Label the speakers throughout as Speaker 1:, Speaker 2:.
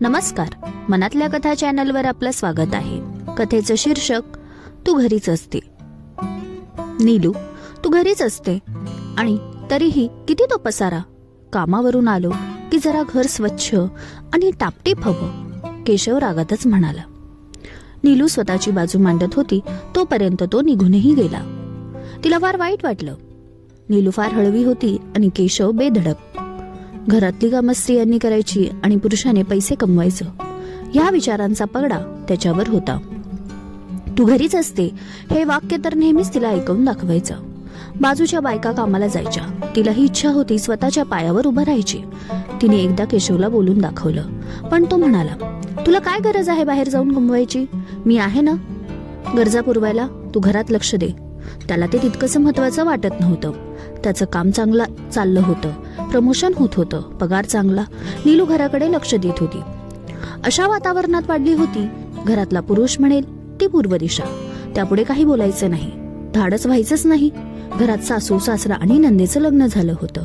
Speaker 1: नमस्कार. मनातल्या कथा चॅनलवर आपलं स्वागत आहे. कथेचं शीर्षक तू घरीच असते. नीलू तू घरीच असते. आणि तरीही किती तो पसारा? कामावरून आलो की जरा घर स्वच्छ आणि टापटीप हवं केशव रागातच म्हणाला. नीलू स्वतःची बाजू मांडत होती तोपर्यंत तो निघूनही गेला. तिला फार वाईट वाटलं. नीलू फार हळवी होती आणि केशव बेधडक. घरातली कामं स्त्रियांनी करायची आणि पुरुषाने पैसे कमवायचं. या विचारांचा पगडा त्याच्यावर होता. तू घरीच असते हे वाक्य तर नेहमीच तिला ऐकवून दाखवायचं. बाजूच्या बायका कामाला जायच्या. तिलाही इच्छा होती स्वतःच्या पायावर उभं राहायची. तिने एकदा केशवला बोलून दाखवलं. पण तो म्हणाला तुला काय गरज आहे बाहेर जाऊन कमवायची? मी आहे ना? गरजा पुरवायला तू घरात लक्ष दे. त्याला ते तितकंसं महत्वाचं वाटत नव्हतं. त्याचं काम चांगलं चाललं होतं. प्रमोशन होत होतं. पगार चांगला. नीलू घराकडे लक्ष देत होती. अशा वातावरणात वाढली होती. घरातला पुरुष म्हणेल ती पूर्व दिशा. त्यापुढे काही बोलायचं नाही. धाडच व्हायचंच नाही. घरात सासू सासरा आणि नंदेचं लग्न झालं होतं.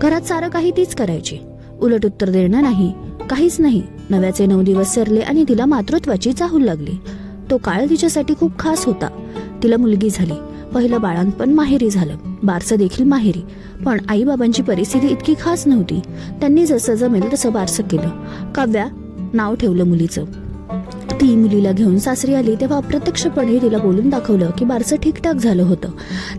Speaker 1: घरात सारं काही तीच करायची. उलट उत्तर देणं नाही. काहीच नाही. नव्याचे नऊ दिवस सरले आणि तिला मातृत्वाची चाहूल लागली. तो काळ तिच्यासाठी खूप खास होता. तिला मुलगी झाली. पहिलं बाळांपण माहेरी झालं. बारसं देखील माहेरी. पण आईबाबांची परिस्थिती इतकी खास नव्हती. त्यांनी जसं जमेल तसं बारसं केलं. काव्या नाव ठेवलं मुलीचं. ती मुलीला घेऊन सासरी आली तेव्हा अप्रत्यक्षपणे तिला बोलून दाखवलं की बारसं ठीकठाक झालं होतं.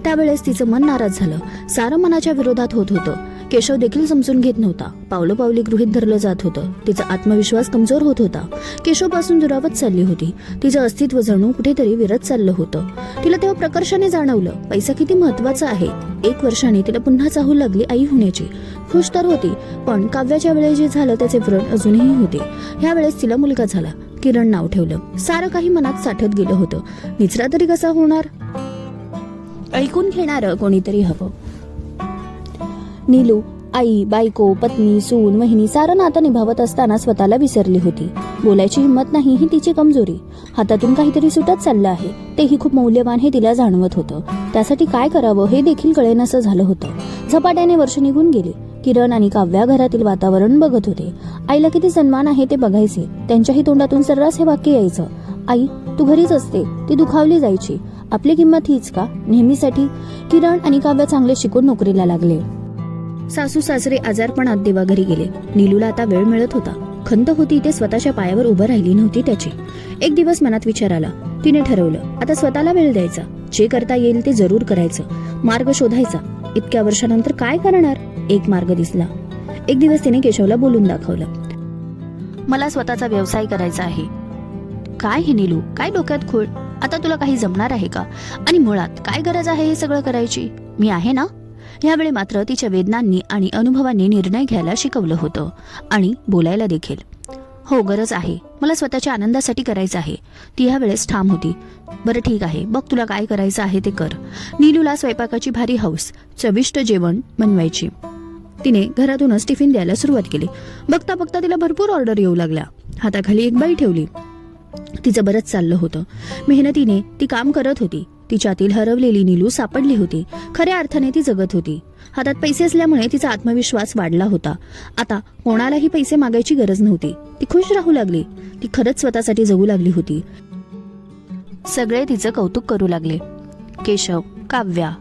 Speaker 1: त्यावेळेस तिचं मन नाराज झालं. सारं मनाच्या विरोधात होत होतं. केशव देखील समजून घेत नव्हता. पावलोपावली गृहित धरलं जात होतं. तिचा आत्मविश्वास कमजोर होत होता. केशवपासून दुरावत चालली होती. तिचं अस्तित्व जणू कुठेतरी विरत चाललं होतं. तिला तेव्हा प्रकर्षाने जाणवलं पैसा किती महत्त्वाचा आहे? एक वर्षाने तिला पुन्हा चाहू लागली आई होण्याची. खुश तर होती पण काव्याच्या वेळेस जे झालं त्याचे व्रण अजूनही होते. ह्या वेळेस तिला मुलगा झाला. किरण नाव ठेवलं. सारं काही मनात साठत गेलं होतं. निचरा तरी कसा होणार? ऐकून घेणारं कोणीतरी हवं. नीलू आई बायको पत्नी सून वहिनी सारं नातं निभावत असताना स्वतःला विसरली होती. बोलायची हिंमत नाही ही तिची कमजोरी. हातातून काहीतरी सुटत चाललं आहे. तेही खूप मौल्यवान हे तिला जाणवत होतं. त्यासाठी काय करावं हे देखील कळेनसं झालं होतं. झपाट्याने वर्ष निघून गेली. किरण आणि काव्या घरातील वातावरण बघत होते. आईला किती सन्मान आहे ते बघायचे. त्यांच्याही तोंडातून सर्रास हे वाक्य यायचं. आई तू घरीच असते. ती दुखावली जायची. आपली किंमत हीच का? नेहमीसाठी? किरण आणि काव्य चांगले शिकून नोकरीला लागले. सासू सासरे आजारपणात देवाघरी गेले. नीलूला आता वेळ मिळत होता. खंत होती ते स्वतःच्या पायावर उभं राहिली नव्हती त्याची. एक दिवस मनात विचार आला. तिने ठरवलं आता स्वतःला वेळ द्यायचा. जे करता येईल ते जरूर करायचं. मार्ग शोधायचा. इतक्या वर्षानंतर काय करणार? एक मार्ग दिसला. एक दिवस तिने केशवला बोलून दाखवलं. मला स्वतःचा व्यवसाय करायचा आहे. काय हे नीलू? काय डोक्यात खोळ आता तुला काही जमणार आहे का? आणि मुळात काय गरज आहे हे सगळं करायची? मी आहे ना? यावेळी मात्र तिच्या वेदनांनी आणि अनुभवांनी निर्णय घ्यायला शिकवलं होतं आणि बोलायला देखील. हो गरज आहे. मला स्वतःच्या आनंदासाठी करायचं आहे. ती ह्या वेळेस ठाम होती. बरं ठीक आहे. बघ तुला काय करायचं आहे ते कर. नीलूला स्वयंपाकाची भारी हौस चविष्ट जेवण बनवायची. तिने घरातूनच टिफिन द्यायला सुरुवात केली. बघता बघता तिला भरपूर ऑर्डर येऊ लागल्या. हाताखाली एक बाई ठेवली. तिचं बरंच चाललं होतं. मेहनतीने ती काम करत होती. तिच्यातील हरवलेली नीलू सापडली होती. खऱ्या अर्थाने ती जगत होती. हातात पैसे असल्यामुळे तिचा आत्मविश्वास वाढला होता. आता कोणालाही पैसे मागायची गरज नव्हती. ती खुश राहू लागली. ती खरंच स्वतःसाठी जगू लागली होती. सगळे तिचं कौतुक करू लागले. केशव काव्या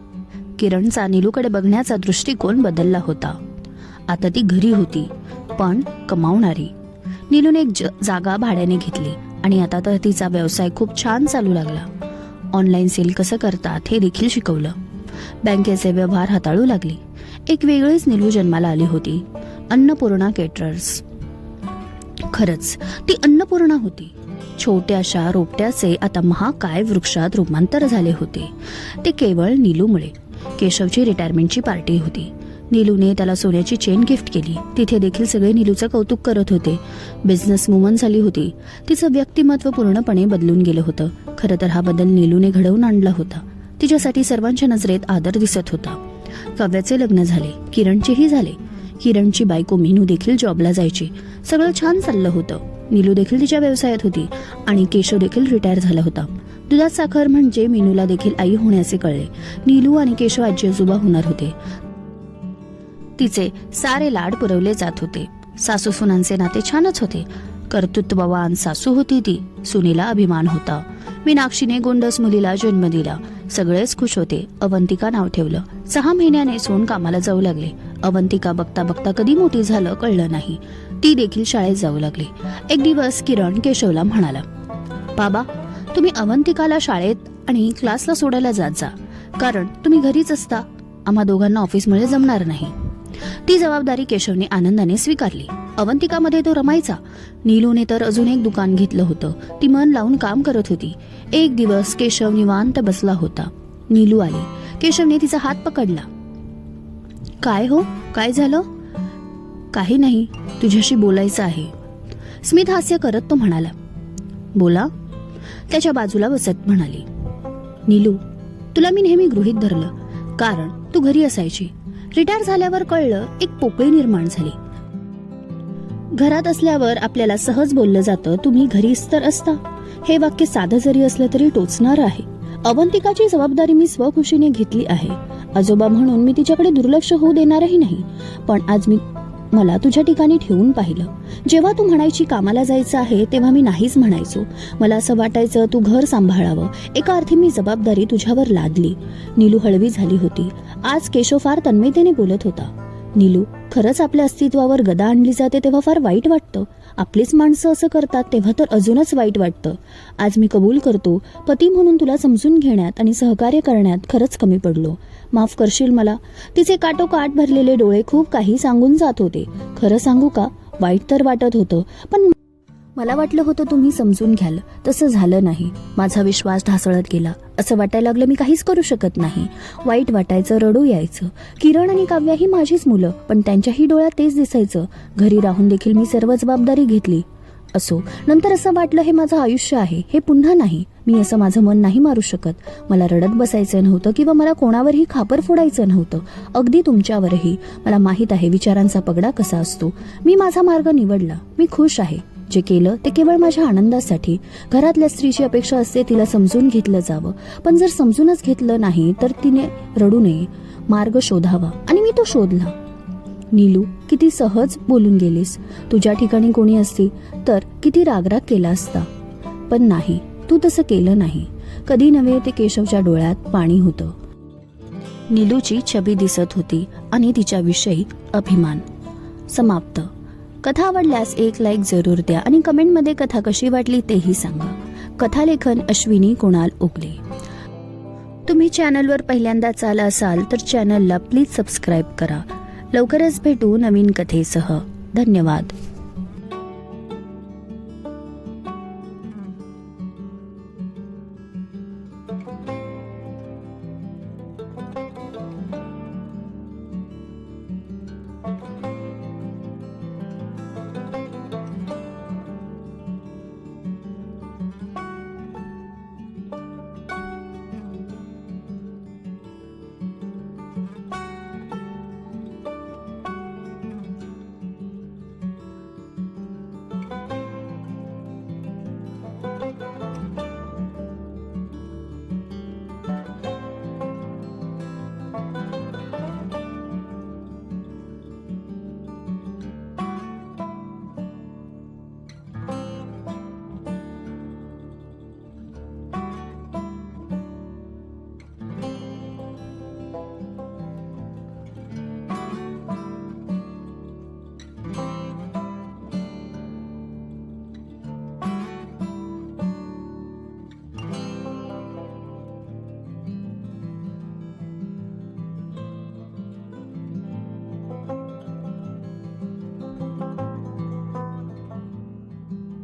Speaker 1: किरणचा नीलूकडे बघण्याचा दृष्टिकोन बदलला होता. आता ती घरी होती पण कमावणारी. नीलूने एक ज- जागा भाड्याने घेतली आणि आता तर तिचा व्यवसाय खूप छान चालू लागला. ऑनलाईन सेल कसं करतात हे देखील शिकवलं. बँकेचे व्यवहार हाताळू लागली. एक वेगळीच निलू जन्माला आली होती. अन्नपूर्णा केटरर्स. खरंच ती अन्नपूर्णा होती. छोट्याशा रोपट्याचे आता महाकाय वृक्षात रूपांतर झाले होते. ते केवळ नीलूमुळे. केशवची रिटायरमेंटची पार्टी होती. नीलूने त्याला सोन्याची चेन गिफ्ट केली. तिथे देखील सगळे नीलूचं कौतुक करत होते. बिझनेस वुमन झाली होती. तिचं व्यक्तिमत्व पूर्णपणे बदलून गेलं होतं. खरं तर हा बदल नीलूने घडवून आणला होता. तिच्यासाठी सर्वांच्या नजरेत आदर दिसत होता. काव्याचे लग्न झाले. किरणचेही झाले. किरणची बायको मीनू देखील जॉबला जायची. सगळं छान चाललं होतं. नीलू देखील तिच्या व्यवसायात होती आणि केशव देखील रिटायर झाला होता. दुधात साखर म्हणजे मीनूला देखील आई होण्याचे कळले. नीलू आणि केशव आजी आजोबा होणार होते. तिचे सारे लाड पुरवले जात होते. सासू सुनांचे नाते छानच होते. कर्तृत्ववान सासू होती ती. सुनीला अभिमान होता. मीनाक्षीने गोंडस मुलीला जन्म दिला. सगळेच खुश होते. अवंतिका नाव ठेवलं. सहा महिन्याने सोन कामाला जाऊ लागले. अवंतिका बघता बघता कधी मोठी झालं कळलं नाही. ती देखील शाळेत जाऊ लागली. एक दिवस किरण केशवला म्हणाला बाबा तुम्ही अवंतिकाला शाळेत आणि क्लासला सोडायला जात जा. कारण तुम्ही घरीच असता. आम्हा दोघांना ऑफिसमुळे जमणार नाही. ती जबाबदारी केशवने आनंदाने स्वीकारली. अवंतिकामध्ये तो रमायचा. नीलूने तर अजून एक दुकान घेतलं होतं. ती मन लावून काम करत होती. एक दिवस केशव निवांत बसला होता. नीलू आली. केशवने तिचा हात पकडला. काय हो? काय झालं? काही नाही. तुझ्याशी बोलायचं आहे. स्मित हास्य करत तो म्हणाला. बोला. त्याच्या बाजूला बसत म्हणाली. नीलू तुला मी नेहमी गृहीत धरलं. कारण तू घरी असायची. रिटायर झाल्यावर कळलं एक पोकळी निर्माण झाली. घरात असल्यावर आपल्याला सहज बोललं जातं तुम्ही घरीच तर असता. हे वाक्य साधं जरी असलं तरी टोचणार आहे. अवंतिकाची जबाबदारी मी स्वखुशीने घेतली आहे. आजोबा म्हणून मी तिच्याकडे दुर्लक्ष होऊ देणारही नाही. पण आज मी मला तुझ्या ठिकाणी ठेवून पाहिलं. जेव्हा तू म्हणायची कामाला जायचं आहे तेव्हा मी नाहीच म्हणायचो. मला असं वाटायचं तू घर सांभाळावं. एका अर्थी मी जबाबदारी तुझ्यावर लादली. नीलू हळवी झाली होती. आज केशव फार तन्मयतेने बोलत होता. नीलू खरंच आपल्या अस्तित्वावर गदा आणली जाते तेव्हा फार वाईट वाटतं. आपलीच माणसं असं करतात तेव्हा तर अजूनच वाईट वाटतं. आज मी कबूल करतो पती म्हणून तुला समजून घेण्यात आणि सहकार्य करण्यात खरंच कमी पडलो. माफ करशील मला? तिचे काटोकाट भरलेले डोळे खूप काही सांगून जात होते. खरं सांगू का? वाईट तर वाटत होतं पण मला वाटलं होतं तुम्ही समजून घ्याल. तसं झालं नाही. माझा विश्वास ढासळत गेला. असं वाटायला लागलं मी काहीच करू शकत नाही. वाईट वाटायचं रडू यायचं. किरण आणि काव्या ही माझीच मुलं पण त्यांच्याही डोळ्यात तेच दिसायचं. घरी राहून देखील मी सर्व जबाबदारी घेतली. असो नंतर असं वाटलं हे माझं आयुष्य आहे. हे पुन्हा नाही. मी असं माझं मन नाही मारू शकत. मला रडत बसायचं नव्हतं किंवा मला कोणावरही खापर फोडायचं नव्हतं. अगदी तुमच्यावरही. मला माहीत आहे विचारांचा पगडा कसा असतो. मी माझा मार्ग निवडला. मी खुश आहे. जे केलं ते केवळ माझ्या आनंदासाठी. घरातल्या स्त्रीची अपेक्षा असते तिला समजून घेतलं जावं. पण जर समजूनच घेतलं नाही तर तिने रडू नये. मार्ग शोधावा. आणि मी तो शोधला. नीलू किती सहज बोलून गेलीस. तुझ्या ठिकाणी कोणी असती तर किती रागराग केला असता. पण नाही तू तसं केलं नाही. कधी नव्हे ते केशवच्या डोळ्यात पाणी होतं. नीलूची छबी दिसत होती आणि तिच्याविषयी अभिमान. समाप्त. कथा आवडल्यास एक लाईक जरूर द्या आणि कमेंटमध्ये कथा कशी वाटली तेही सांगा. कथालेखन अश्विनी कुणाल ओगले. तुम्ही चॅनलवर पहिल्यांदाच आला असाल तर चॅनलला प्लीज सबस्क्राईब करा. लवकरच भेटू नवीन कथेसह. धन्यवाद.